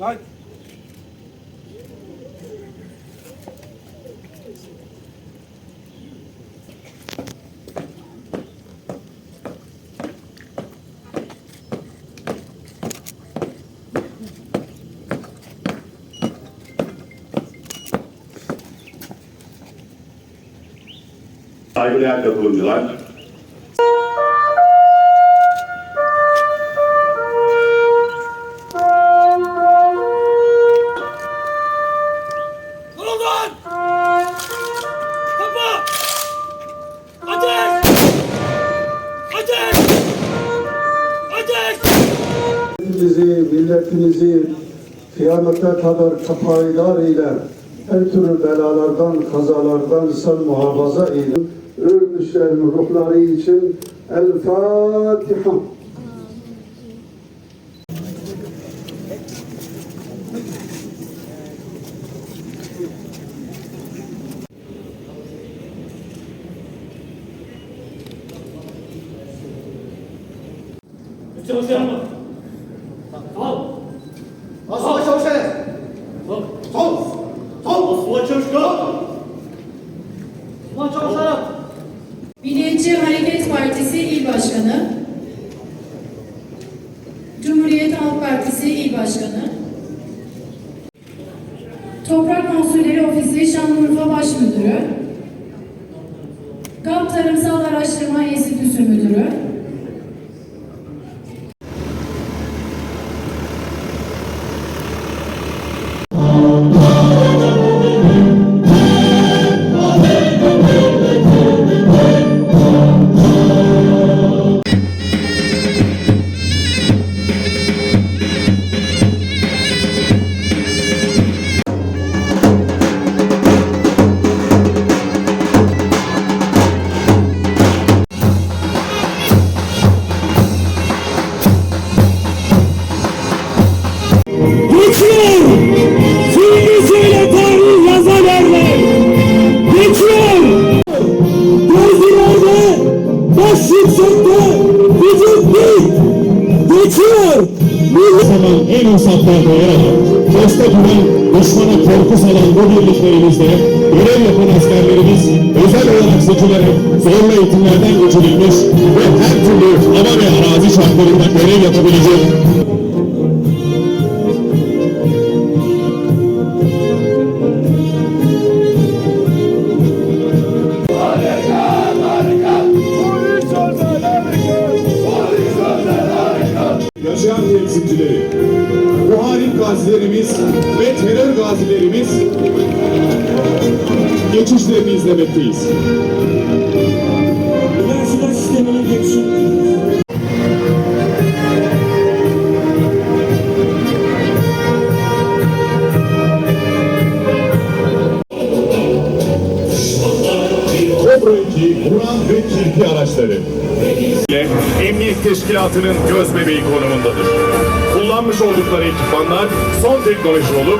Lan. Saygıdeğer katılımcılar, Milletimizi, milletimizi kıyamete kadar payidar ile her türlü belalardan, kazalardan sen muhafaza eyle. Ölmüşlerin ruhları için El Fatiha. Üstüne yapma. Partisi İl Başkanı, Cumhuriyet Halk Partisi İl Başkanı, Toprak Mahsulleri Ofisi Şanlıurfa Baş Müdürü, GAP Tarımsal Araştırma Enstitüsü Müdürü, Milli zaman en uzaklarda yer alan, posta duran, düşmana korku salan bu birliklerimizde görev yapan askerlerimiz özel olarak seçilerek zorlu eğitimlerden geçirilmiş ve her türlü hava ve arazi şartlarında görev yapabilecek yaşayan temsilcileri, muharip gazilerimiz ve terör gazilerimiz geçişlerini izlemekteyiz. Üniversite sisteminin geçişi Kobra 2, Uran ve Kirpi araçları. Emniyet Teşkilatı'nın göz bebeği konumundadır. Kullanmış oldukları ekipmanlar son teknoloji olup